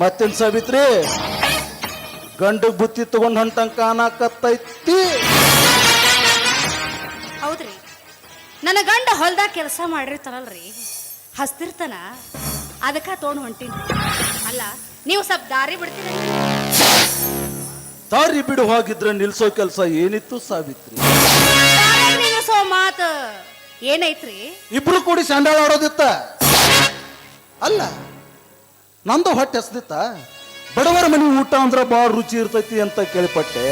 ಮತ್ತೇನ್ ಸಾವಿತ್ರಿ ಗಂಡು ಬುತ್ತಿ ತಗೊಂಡ್ ಹೊಂಟಂಗ್ ಕಾಣಕತ್ತೈತಿ. ಹೌದ್ರಿ. ನನ್ನ ಗಂಡ ಹೊಲ್ದಾಗ ಕೆಲಸ ಮಾಡಿರ್ತಾರಲ್ರಿ ಹಸ್ತಿರ್ತಾನ. ಅದಕ್ಕ ತೋಣ ಹೊಂಟೀನಿ. ಅಲ್ಲ ನೀವು ಸ್ವಲ್ಪ ದಾರಿ ಬಿಡ್ತೀರ. ದಾರಿ ಬಿಡು ಹೋಗಿದ್ರೆ ನಿಲ್ಸೋ ಕೆಲಸ ಏನಿತ್ತು ಸಾವಿತ್ರಿ? ನಿಲ್ಸೋ ಮಾತು ಏನೈತ್ರಿ? ಇಬ್ರು ಕೂಡಿ ಸಂಡಾಳ ಆಡೋದಿತ್ತ? ಅಲ್ಲ ನಂದು ಹೊಟ್ಟೆ ಹಸ್ದಿತ್ತ? ಬಡವರ ಮನೆ ಊಟ ಅಂದ್ರೆ ಭಾಳ ರುಚಿ ಇರ್ತೈತಿ ಅಂತ ಕೇಳ್ಪಟ್ಟೆ.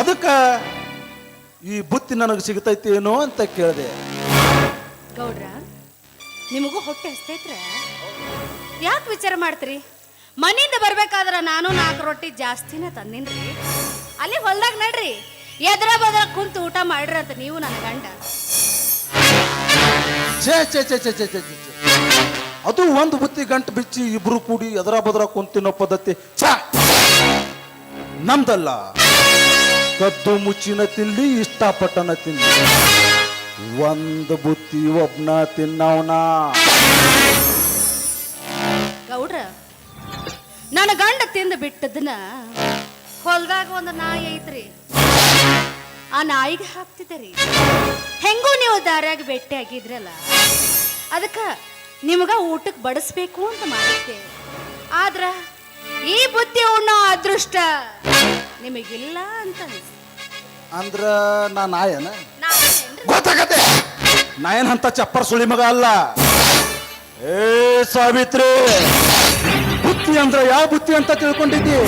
ಅದಕ್ಕೆ ಈ ಬುತ್ತಿ ನನಗೆ ಸಿಗ್ತೈತಿ ಏನೋ ಅಂತ ಕೇಳಿದೆ. ಗೌಡ್ರ ನಿಮಗೂ ಹೊಟ್ಟೆ ಹಸ್ತೈತ್ರ ಯಾಕೆ ವಿಚಾರ ಮಾಡ್ತೀರಿ? ಮನೆಯಿಂದ ಬರ್ಬೇಕಾದ್ರೆ ನಾನು ನಾಲ್ಕು ರೊಟ್ಟಿ ಜಾಸ್ತಿನೇ ತಂದಿನ್ರಿ. ಅಲ್ಲಿ ಹೊಲ್ದಾಗ ನಡ್ರಿ ಎದ್ರ ಬದ್ರ ಕುಂತು ಊಟ ಮಾಡ್ರಿ ಅಂತ ನೀವು ನನ್ನ ಗಂಡ. ಛೇ ಛೇ ಛೇ ಛೇ ಛೇ ಛೇ ಛೇ ಛೇ. ಅದು ಒಂದು ಬುತ್ತಿ ಗಂಟು ಬಿಚ್ಚಿ ಇಬ್ರು ಕೂಡಿ ಎದರ ಬದರ ಕುಂತಿನೋ ಪದ್ಧತಿ. ಛ! ನಮ್ದಲ್ಲ. ಕದ್ದು ಮುಚ್ಚಿನ ತಿನ್ಲಿ ಇಷ್ಟಪಟ್ಟನ ತಿನ್ಲಿ ಒಂದು ಬುತ್ತಿ ಒಬ್ನ ತಿನ್ನವನ. ಗೌಡ್ರ, ನನ್ನ ಗಂಡ ತಿಂದು ಬಿಟ್ಟದನ್ನ ಹೊಲ್ದಾಗ ಒಂದು ನಾಯಿ ಐತ್ರಿ. ಆ ನಾಯಿಗೆ ಹಾಕ್ತಿದ್ದೀರಿ ಹೆಂಗೂ ನೀವು ದಾರ್ಯಾಗ ಭೇಟಿ ಆಗಿದ್ರಲ್ಲ ಅದಕ್ಕ ನಿಮಗ ಊಟಕ್ಕೆ ಬಡಿಸ್ಬೇಕು ಅಂತ ಮಾಡಿದ್ದೆ. ಆದ್ರ ಈ ಬುದ್ಧಿ ಉಣ್ಣೋ ಅದೃಷ್ಟ ನಿಮಗಿಲ್ಲ ಅಂತ ಅನ್ಸ್ತು. ಅಂದ್ರ ನಾ ನಾಯನ? ನಾನೇನ್ರಿ? ಗೊತ್ತಾಗತ್ತೆ. ನಾಯನ್ ಅಂತ ಚಪ್ಪರ್ ಸುಳಿ ಮಗ ಅಲ್ಲ. ಏ ಸಾವಿತ್ರಿ ಬುತ್ತಿ ಅಂದ್ರ ಯಾವ ಬುತ್ತಿ ಅಂತ ತಿಳ್ಕೊಂಡಿದ್ದಿ?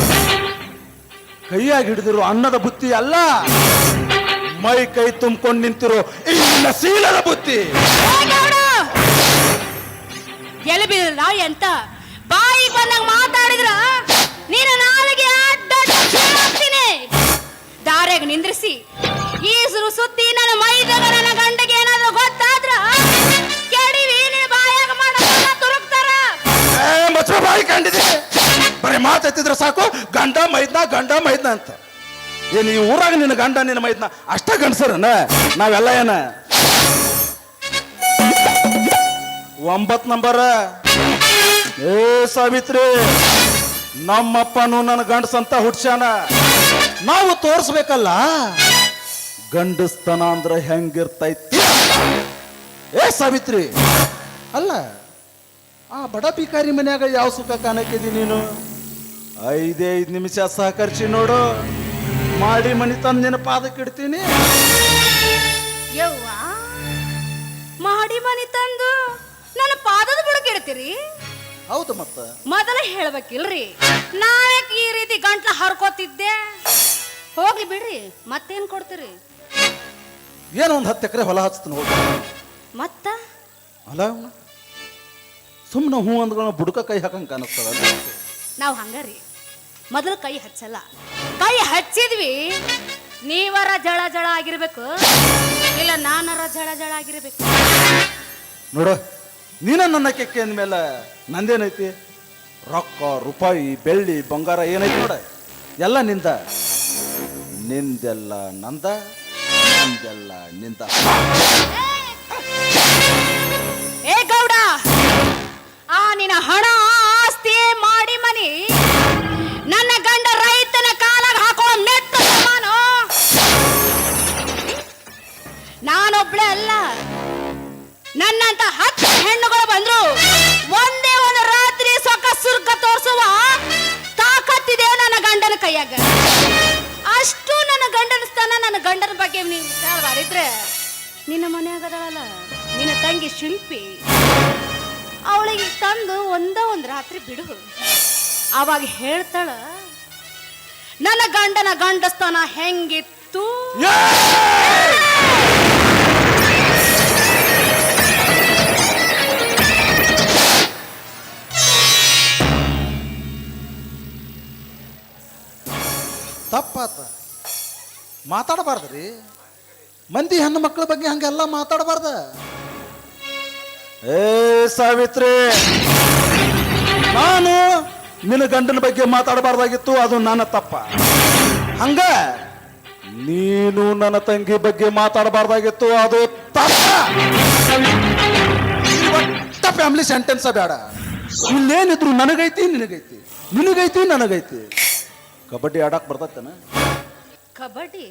ಕೈಯಾಗಿ ಹಿಡಿದಿರೋ ಅನ್ನದ ಬುತ್ತಿ ಅಲ್ಲ. ಮೈ ಕೈ ತುಂಬ್ಕೊಂಡು ನಿಂತಿರೋ ಇಲ್ಲ ಸೀಲದ ಬುತ್ತಿ ಬೀಳಲ್ಲ ಎಂತ ಬಾಯಿಗೆ ಬಂದಂಗ ಮಾತಾಡಿದ್ರ. ನೀನು ನಾಲಿಗೆ ಹಾಕ್ತೀನಿ ದಾರ್ಯಾಗ ನಿಂದ್ರಿಸಿ. ಈ ಸುತ್ತಿ ನನ್ನ ಮೈದಾಗ ನನ್ನ ಗಂಡಗೆ ಏನಾದ್ರು ಗೊತ್ತಾದ್ರ ಕೆಡಿವಿ ನಿನ್ನ ಬಾಯಾಗ ಮಾಡೋದನ್ನ ತುರುಕ್ತಾರ. ಮಚ್ಚ ಬಾಯಿ ಕಂಡಿದೆ. ಬರೀ ಮಾತೆತ್ತಿದ್ರೆ ಸಾಕು. ಗಂಡ ಮೈದ್ನ ಗಂಡ ಮೈದ್ನ ಅಂತ. ಏನು ಈ ಊರಾಗ ನಿನ್ನ ಗಂಡ, ನಿನ್ನ ಮೈದ್ನ, ಅಷ್ಟ ಗಂಡಸರನ? ನಾವೆಲ್ಲ ಏನ? ಒಂಬತ್ ನಂಬರ. ಏ ಸಾವಿತ್ರಿ, ನಮ್ಮಪ್ಪನು ನನ್ನ ಗಂಡಸಂತ ಹುಡ್ಸ್ಯಾನ ನಾವು ತೋರಿಸ್ಬೇಕಲ್ಲ? ಗಂಡಸ್ತನ ಅಂದ್ರೆ ಹೆಂಗಿರ್ತೈತಿ? ಏ ಸಾವಿತ್ರಿ, ಅಲ್ಲ, ಆ ಬಡ ಪಿಕಾರಿ ಮನ್ಯಾಗ ಯಾವ ಸುಖ ಕಾಣಕ್ಕಿದಿ ನೀನು? ಐದೇ ಐದು ನಿಮಿಷ ಸಹಕರಿಸಿ ನೋಡು. ಮಾಡಿ ಮನಿ ತಂದು ನಿನ್ನ ಪಾದಕ್ಕೆ ಇಡ್ತೀನಿ. ಮಾಡಿ ಮನಿ ತಂದು ಬುಡಕಿಡ್ತೀರಿ ಹೌದು ಮತ್ತ. ಮೊದಲ ಹೇಳ್ಬೇಕಿಲ್ರಿ. ನಾವ್ಯಾಕೆ ಈ ರೀತಿ ಗಂಟ್ಲ ಹರ್ಕೋತಿದ್ದೆ. ಹೋಗ್ಲಿ ಬಿಡ್ರಿ ಮತ್ತೇನ್ ಕೊಡ್ತೀರಿ? ಏನೋ ಒಂದು ಹತ್ತು ಎಕರೆ ಹೊಲ ಹಚ್ತೀನಿ ಹೋಗಿ ಮತ್ತ? ಹೊಲ ಸುಮ್ಮನೆ ಹೂ ಅಂದ್ಗಳ ಬುಡಕ ಕೈ ಹಾಕಂಗ್ ಕಾಣಿಸ್ತದ ನಾವು ಹಂಗಾರಿ. ಮೊದಲು ಕೈ ಹಚ್ಚಲ್ಲ. ಕೈ ಹಚ್ಚಿದ್ವಿ ನೀವರ ಜಳ ಜಳ ಆಗಿರ್ಬೇಕು ಇಲ್ಲ ನಾನರ ಜಳ ಜಳ ಆಗಿರ್ಬೇಕು. ನೋಡು ನೀನ ನನ್ನ ಕೆಕ್ಕೆ ಅಂದಮೇಲೆ ನಂದೇನೈತಿ? ರೊಕ್ಕ, ರೂಪಾಯಿ, ಬೆಳ್ಳಿ, ಬಂಗಾರ ಏನೈತಿ ನೋಡ. ಎಲ್ಲ ನಿಂದ. ನಿಂದೆಲ್ಲ ನಂದ, ನಂದೆಲ್ಲ ನಿಂದ. ಏ ಗೌಡ, ಆ ನಿನ್ನ ಹಣ ಗಂಡನ ಬಗ್ಗೆ ನೀನು ವಿಚಾರ ಮಾಡಿದ್ರೆ ನಿನ್ನ ಮನೆಯಾಗದಳಲ್ಲ ನಿನ್ನ ತಂಗಿ ಶಿಲ್ಪಿ. ಅವಳಿಗೆ ತಂದು ಒಂದ ಒಂದು ರಾತ್ರಿ ಬಿಡು. ಅವಾಗ ಹೇಳ್ತಾಳ, ನನ್ನ ಗಂಡನ ಗಂಡಸ್ಥಾನ ಹೆಂಗಿತ್ತು? ತಪ್ಪಾತ. ಮಾತಾಡಬಾರ್ದ್ರಿ. ಮಂದಿ ಹೆಣ್ಣು ಮಕ್ಕಳ ಬಗ್ಗೆ ಹಂಗೆಲ್ಲ ಮಾತಾಡಬಾರ್ದ. ಏ ಸಾವಿತ್ರಿ ನಾನು ನಿನ್ನ ಗಂಡನ ಬಗ್ಗೆ ಮಾತಾಡಬಾರ್ದಾಗಿತ್ತು ಅದು ನನ್ನ ತಪ್ಪ. ಹಂಗ? ನೀನು ನನ್ನ ತಂಗಿ ಬಗ್ಗೆ ಮಾತಾಡಬಾರ್ದಾಗಿತ್ತು ಅದು ತಪ್ಪ. ಫ್ಯಾಮಿಲಿ ಸೆಂಟೆನ್ಸ ಬೇಡ. ಇಲ್ಲೇನಿದ್ರು ನನಗೈತಿ ನಿನಗೈತಿ ನಿನಗೈತಿ ನನಗೈತಿ. ಕಬಡ್ಡಿ ಆಡಕ್ ಬರ್ತೈತೇನ? ಕಬಡ್ಡಿ?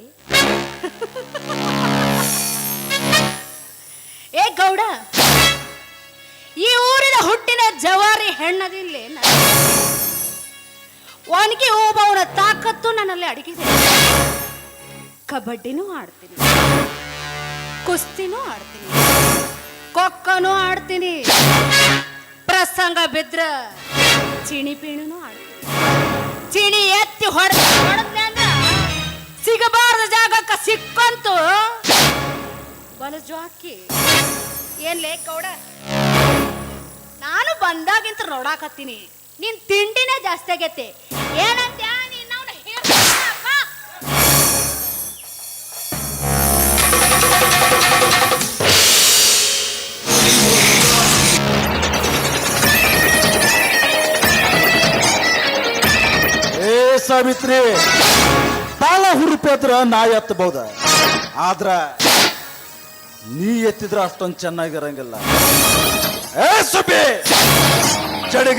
ಏ ಗೌಡ, ಈ ಊರಿನ ಹುಟ್ಟಿನ ಜವಾರಿ ಹೆಣ್ಣದಿಲ್ಲಿ ಒಣಗಿ ಹೋಗುವವರ ತಾಕತ್ತು ನನ್ನಲ್ಲಿ ಅಡಗಿದೆ. ಕಬಡ್ಡಿನೂ ಆಡ್ತೀನಿ, ಕುಸ್ತಿನೂ ಆಡ್ತೀನಿ, ಕೊಕ್ಕನೂ ಆಡ್ತೀನಿ, ಪ್ರಸಂಗ ಬಿದ್ರ ಚಿಣಿ ಪೀಣಿನೂ ಆಡ್ತೀನಿ. ಚಿಣಿ ಎತ್ತಿ ಹೊಡೆದ ಸಿಗಬಾರ್ದ ಜಾಗಕ್ಕ ಸಿಕ್ಕಂತು ಬಲಜು ಏನ್ ಲೇ ಗೌಡ ನಾನು ಬಂದಾಗಿಂತ ನೋಡಾಕತ್ತೀನಿ. ನಿನ್ ತಿಂಡಿನೇ ಜಾಸ್ತಿ ಆಗೈತೆ. ಏನಂತ ಸಾವಿತ್ರಿ ಬಾಳ ಹುರುಪಿ ಹತ್ರ ನಾ ಎತ್ತಬಹುದ ಆದ್ರ ನೀ ಎತ್ತಿದ್ರ ಅಷ್ಟೊಂದು ಚೆನ್ನಾಗಿರಂಗಿಲ್ಲ. ಏ ಸುಬ್ಬಿ!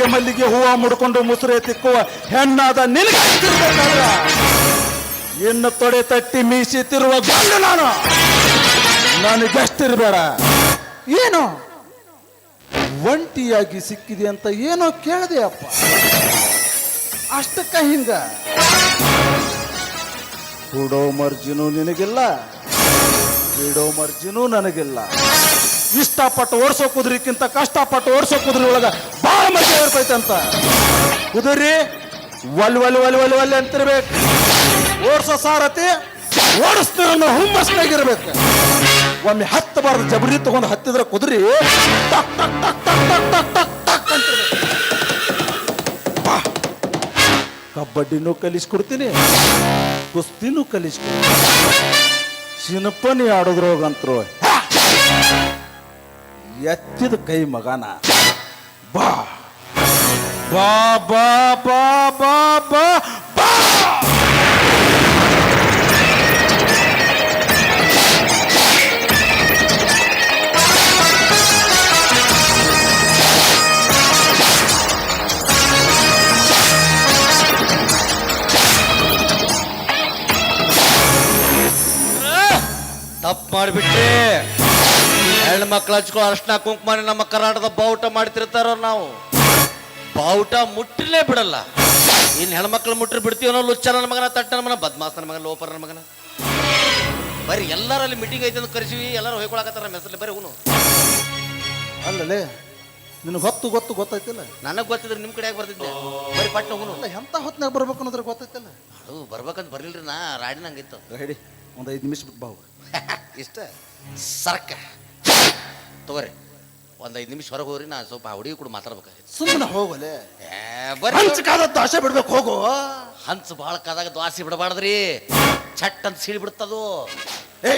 ಮಲ್ಲಿಗೆ ಹೂವ ಮುಡ್ಕೊಂಡು ಮುಸುರೆ ತಿಕ್ಕುವ ಹೆಣ್ಣಾದ ನಿನಗೆ ಇನ್ನು ತೊಡೆ ತಟ್ಟಿ ಮೀಸಿತಿರುವ ಗಂಡು ನಾನು. ನನಗೆಷ್ಟಿರ್ಬೇಡ. ಏನು? ಒಂಟಿಯಾಗಿ ಸಿಕ್ಕಿದೆ ಅಂತ ಏನೋ ಕೇಳಿದೆ ಅಪ್ಪ. ಅಷ್ಟಕ್ಕ ಹಿಂಗ? ಕೊಡೋ ಮರ್ಜಿನೂ ನಿನಗಿಲ್ಲ ಬಿಡೋ ಮರ್ಜಿನೂ ನನಗಿಲ್ಲ. ಇಷ್ಟಪಟ್ಟು ಓಡಿಸೋ ಕುದುರೆಕ್ಕಿಂತ ಕಷ್ಟಪಟ್ಟು ಓಡಿಸೋ ಕುದುರೆ ಒಳಗ ಮಜಾ ಇರ್ತೈತೆ ಅಂತ. ಕುದುರೆ ಒಲ್ ಒಲ್ ಒಲ್ ಒಲ್ ಒಲ್ ಅಂತಿರ್ಬೇಕು. ಓಡಿಸೋ ಸಾರಥಿ, ಓಡಿಸ್ತಿರೋ ಹುಮ್ಮಸ್ನಾಗಿರ್ಬೇಕು ಒಮ್ಮೆ ಹತ್ತು ಬಾರ್ದು ಜಬರಿ ತಗೊಂಡು ಹತ್ತಿದ್ರೆ ಕುದುರೆ, ಟಕ್ ಟಕ್ ಟಕ್ ಕಬಡ್ಡಿನೂ ಕಲಿಸ್ಕೊಡ್ತೀನಿ, ಕುಸ್ತಿನೂ ಕಲಿಸ್ಕೊಡ್ತೀನಿ. ಸಿನಪನಿ ಆಡೋದ್ರೋಗಂತ್ರು ಎತ್ತಿದ ಕೈ ಮಗನ. ಬಾ ಬಾ. ಬಾ ಬಾ ಬಾ ಬಾ ಬಾ. ತಪ್ಪು ಮಾಡಿಬಿಟ್ರಿ. ಹೆಣ್ಣು ಮಕ್ಳು ಹಚ್ಕೊಳ್ಳೋ ಅರ್ಶನ ಕುಂಕುಮ ನಮ್ಮ ಕರ್ನಾಟಕದ ಬಾವುಟ ಮಾಡ್ತಿರ್ತಾರ ನಾವು. ಬಾವುಟ ಮುಟ್ಟಲೇ ಬಿಡಲ್ಲ. ಇನ್ನು ಹೆಣ್ಮಕ್ಳು ಮುಟ್ಟಿ ಬಿಡ್ತೀವೋ ಲುಚ್ಚನ ಲುಚ್ಚ ನನ್ನ ಮಗನ ತಟ್ಟ ನನ್ನ ಮಗನ ಬದ್ಮಾಸ್ ನನ್ನ ಮಗನ ಲೋಪರ್ ನನ್ನ ಮಗನ. ಬರೀ ಎಲ್ಲರಲ್ಲಿ ಮೀಟಿಂಗ್ ಐತೆ ಅಂತ ಕರೆಸಿವಿ ಎಲ್ಲರೂ ಹೊಯ್ಕೊಳಕತ್ತಾರ ಹೆಸರಲ್ಲಿ ಬರೀ ಅವನು. ಅಲ್ಲಲೇ ನಿನಗೆ ಹೊತ್ತು ಗೊತ್ತು ಗೊತ್ತೈತಿಲ್ಲ? ನನಗೆ ಗೊತ್ತಿದ್ರೆ ನಿಮ್ಮ ಕಡೆಯಾಗ ಬರ್ತಿದ್ದೆ. ಬರೀ ಪಟ್ನ ಹೂನು ಎಂಥ ಹೊತ್ತಿನಾಗ ಹೊತ್ನಾಗ ಬರ್ಬೇಕು ಅನ್ನೋದ್ರ ಗೊತ್ತೈತಿಲ್ಲ? ಅದು ಬರ್ಬೇಕಂತ ಬರ್ಲಿಲ್ರಿ ನಾ ರಾಡಿನಂಗಿತ್ತು ರೆಡಿ. ಒಂದು ಐದು ನಿಮಿಷ ಬಿಟ್ಟು ಬಾವು ಇಷ್ಟ? ಸರ್ಕ. ತಗೋರಿ. ಒಂದು ಐದು ನಿಮಿಷ ಹೊರಗೆ ಹೋಗ್ರಿ ನಾ ಸ್ವಲ್ಪ ಹುಡುಗಿ ಕೂಡ ಮಾತಾಡ್ಬೇಕಾಗಿತ್ತು ಸುಮ್ಮನೆ ಹೋಗಲೆ. ಏ, ಬರ್ರಿ. ಹಂಚಕಾದದ್ದು ಆಸೆ ಬಿಡ್ಬೇಕು ಹೋಗು. ಹಂಚು ಭಾಳ ಕಾದಾಗ ದ್ವಾಸಿ ಬಿಡಬಾರ್ದ್ರಿ. ಚಟ್ ಅಂತ ಸಿಳಿ ಬಿಡ್ತದು. ಏ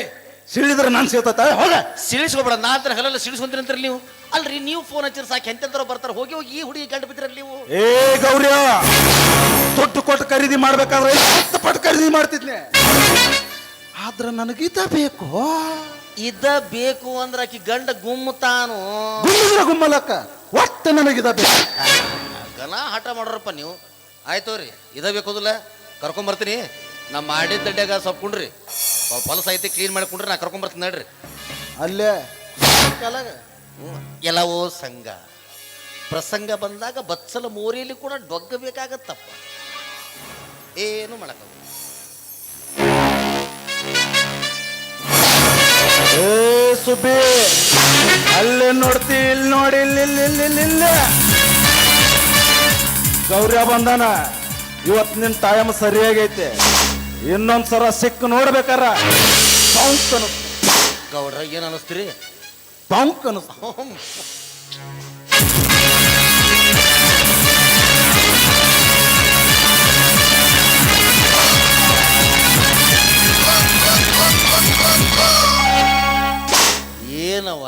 ಸಿಳಿದ್ರೆ ನಾನು ಸೇತತ ಹೋಗ. ಸಿಳಿಸ್ಕೊಬೇಡ ನಾ ಅಂತ ಹಗಲೆಲ್ಲ ಸಿಳಿಸ್ಕೊಂತೀರಿ ಅಂತೀರಿ ನೀವು? ಅಲ್ರಿ ನೀವು ಫೋನ್ ಹಚ್ಚಿರ ಸಾಕು. ಎಂತೆಂತರ ಬರ್ತಾರೆ? ಹೋಗಿ ಹೋಗಿ ಈ ಹುಡುಗಿ ಕಂಡು ಬಿದ್ದಿರಲ್ಲ ನೀವು? ಏ ಗೌರ್ಯ. ದುಡ್ಡು ಕೊಟ್ಟು ಖರೀದಿ ಮಾಡ್ಬೇಕಾದ್ರೆ ಪಟ್ಟು ಖರೀದಿ ಮಾಡ್ತಿದ್ನೆ? ಆದ್ರೆ ನನಗಿದ ಬೇಕು. ಇದ ಬೇಕು ಅಂದ್ರೆ ಆಕಿ ಗಂಡ ಗುಮ್ಮತಾನು ತಾನು ಗುಮ್ಮಲಕ್ಕ ಒಟ್ಟು ನನಗಿದ ಬೇಕು. ಗನ ಹಠ ಮಾಡ್ರಪ್ಪ ನೀವು. ಆಯ್ತು ರೀ ಇದ ಬೇಕೋದಿಲ್ಲ ಕರ್ಕೊಂಬರ್ತೀನಿ ನಾ ಮಾಡಿದ ದಡ್ಡ್ಯಾಗ ಸಪ್ಕೊಂಡ್ರಿ ಕುಂಡ್ರಿ. ಸ್ವಲ್ಪ ಹೊಲಸ ಐತಿ ಕ್ಲೀನ್ ಮಾಡ್ಕೊಂಡ್ರಿ ನಾ ಕರ್ಕೊಂಬರ್ತೀನಿ ನೋಡ್ರಿ. ಅಲ್ಲೇ. ಕಾಲಾಗ ಹ್ಮ್. ಎಲ್ಲವೋ ಸಂಘ. ಪ್ರಸಂಗ ಬಂದಾಗ ಬತ್ಸಲ ಮೋರಿಯಲ್ಲಿ ಕೂಡ ಡೊಗ್ಗಬೇಕಾಗತ್ತಪ್ಪ. ಏನು ಮಾಡಕ್ಕ ಸುಬ್ಬಿ ಅಲ್ಲೇ ನೋಡ್ತಿ ಇಲ್ಲಿ ನೋಡಿ ಇಲ್ಲಿ ಇಲ್ಲಿ ಇಲ್ಲಿ ಇಲ್ಲಿ ಇಲ್ಲಿ ಗೌರ್ಯ ಬಂದನ ಇವತ್ತು ನಿನ್ನ ಟೈಮ್ ಸರಿಯಾಗೈತೆ. ಇನ್ನೊಂದ್ಸರ ಸಿಕ್ಕ ನೋಡ್ಬೇಕಾರ. ಪಂಕ್ ಅನಿಸ್ತು. ಗೌಡ್ರ ಏನು ಅನಿಸ್ತೀರಿ? ಪಂಕ್ ಅನಿಸ್ತು.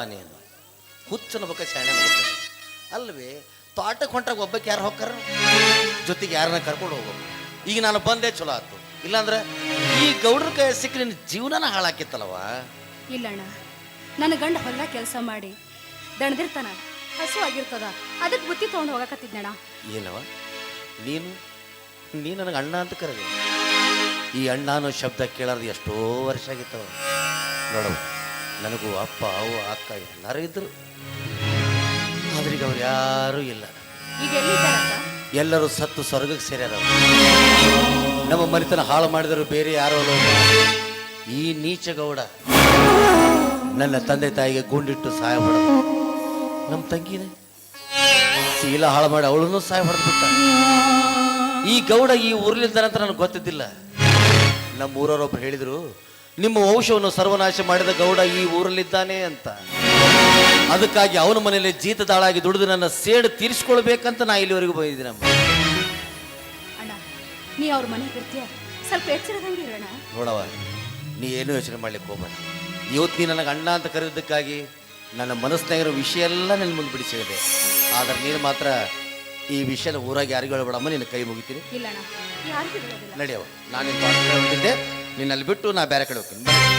ಏನವ್ವ ನೀನು ಹುಚ್ಚನ ಬಕ್ಕ ಶಾಣೆ ಅಲ್ವೇ ತೋಟಕ್ಕೆ ಹೊಂಟಾಗ ಒಬ್ಬಕ್ಕೆ ಯಾರು ಹೋಗ್ತಾರ? ಜೊತೆಗೆ ಯಾರನ್ನ ಕರ್ಕೊಂಡು ಹೋಗ್ಬೇಕು. ಈಗ ನಾನು ಬಂದೆ ಚಲೋ ಆಯ್ತು. ಇಲ್ಲಾಂದ್ರೆ ಈ ಗೌಡ್ರ ಕೈ ಸಿಕ್ಕಿ ನಿನ್ನ ಜೀವನನ ಹಾಳಾಕಿತ್ತಲ್ಲವ ಇಲ್ಲಣ್ಣ ನನ್ನ ಗಂಡ ಹೊಲ ಕೆಲಸ ಮಾಡಿ ದಣದಿರ್ತಾನ. ಹಸು ಆಗಿರ್ತದ ಅದಕ್ಕೆ ಬುತ್ತಿ ತೊಗೊಂಡು ಹೋಗಕತ್ತಿದ್ನಣ್ಣ ಏನವ? ನೀನು? ನೀ ನನಗೆ ಅಣ್ಣ ಅಂತ ಕರೆದೆ. ಈ ಅಣ್ಣ ಅನ್ನೋ ಶಬ್ದ ಕೇಳೋದು ಎಷ್ಟೋ ವರ್ಷ ಆಗಿತ್ತವ. ನೋಡವು ನನಗೂ ಅಪ್ಪ ಅವ್ವ ಅಕ್ಕ ಎಲ್ಲರೂ ಇದ್ದರು ಆದ್ರೆ ಈಗ ಅವ್ರು ಯಾರೂ ಇಲ್ಲ. ಈಗ ಎಲ್ಲಿದ್ದಾರಪ್ಪ ಎಲ್ಲರೂ ಸತ್ತು ಸ್ವರ್ಗಕ್ಕೆ ಸೇರ್ಯಾರ ನಮ್ಮ ಮನೆತನ ಹಾಳು ಮಾಡಿದರು ಬೇರೆ ಯಾರೋ ಅಲ್ಲ ಈ ನೀಚ ಗೌಡ ನನ್ನ ತಂದೆ ತಾಯಿಗೆ ಗುಂಡಿಟ್ಟು ಸಹಾಯ ಮಾಡ ನಮ್ಮ ತಂಗಿನೇ. ಶೀಲ ಹಾಳು ಮಾಡಿ ಅವಳನ್ನು ಸಹಾಯ ಹೊಡೆದು ಬಿಟ್ಟ ಈ ಗೌಡ ಈ ಊರ್ಲಿದ್ದಾನೆ ಅಂತ ನನಗೆ ಗೊತ್ತಿದ್ದಿಲ್ಲ. ನಮ್ಮ ಊರವರೊಬ್ರು ಹೇಳಿದರು ನಿಮ್ಮ ವಂಶವನ್ನು ಸರ್ವನಾಶ ಮಾಡಿದ ಗೌಡ ಈ ಊರಲ್ಲಿದ್ದಾನೆ ಅಂತ. ಅದಕ್ಕಾಗಿ ಅವನ ಮನೆಯಲ್ಲಿ ಜೀತದಾಳಾಗಿ ದುಡಿದು ನನ್ನ ಸೇಡು ತೀರಿಸ್ಕೊಳ್ಬೇಕಂತ ನಾ ಇಲ್ಲಿವರೆಗೂ ಬಂದಿದ್ದೀನಮ್ಮ ಅಣ್ಣ ನೀ ಅವ್ರ ಮನೆಗೆ ಇರ್ತೀಯ ಸ್ವಲ್ಪ ಎಚ್ಚರದಂಗಿರೋಣ ನೋಡವ ನೀ ಏನೂ ಯೋಚನೆ ಮಾಡ್ಲಿಕ್ಕೆ ಹೋಗ್ಬೇಡ. ಇವತ್ತು ನೀ ನನಗೆ ಅಣ್ಣ ಅಂತ ಕರೆದಿದ್ದಕ್ಕಾಗಿ ನನ್ನ ಮನಸ್ಸಿನಾಗಿರೋ ವಿಷಯ ಎಲ್ಲ ನನ್ನ ಮುಂದೆ ಬಿಡಿಸಿದೆ ಹೇಳಿದೆ. ಆದ್ರೆ ನೀನು ಮಾತ್ರ ಈ ವಿಷಯನ ಊರಾಗಿ ಯಾರಿಗೂ ಹೇಳ್ಬೇಡಮ್ಮ ನಿನ್ನ ಕೈ ಮುಗಿತೀನಿ. ನಡೆಯವ ನಾನು ನಿನ್ನ ಬಂದಿದ್ದೆ ನಿನ್ನಲ್ಲಿ ಬಿಟ್ಟು ನಾ ಬೇರೆ ಕಡೆ ಹೋಗ್ತೀನಿ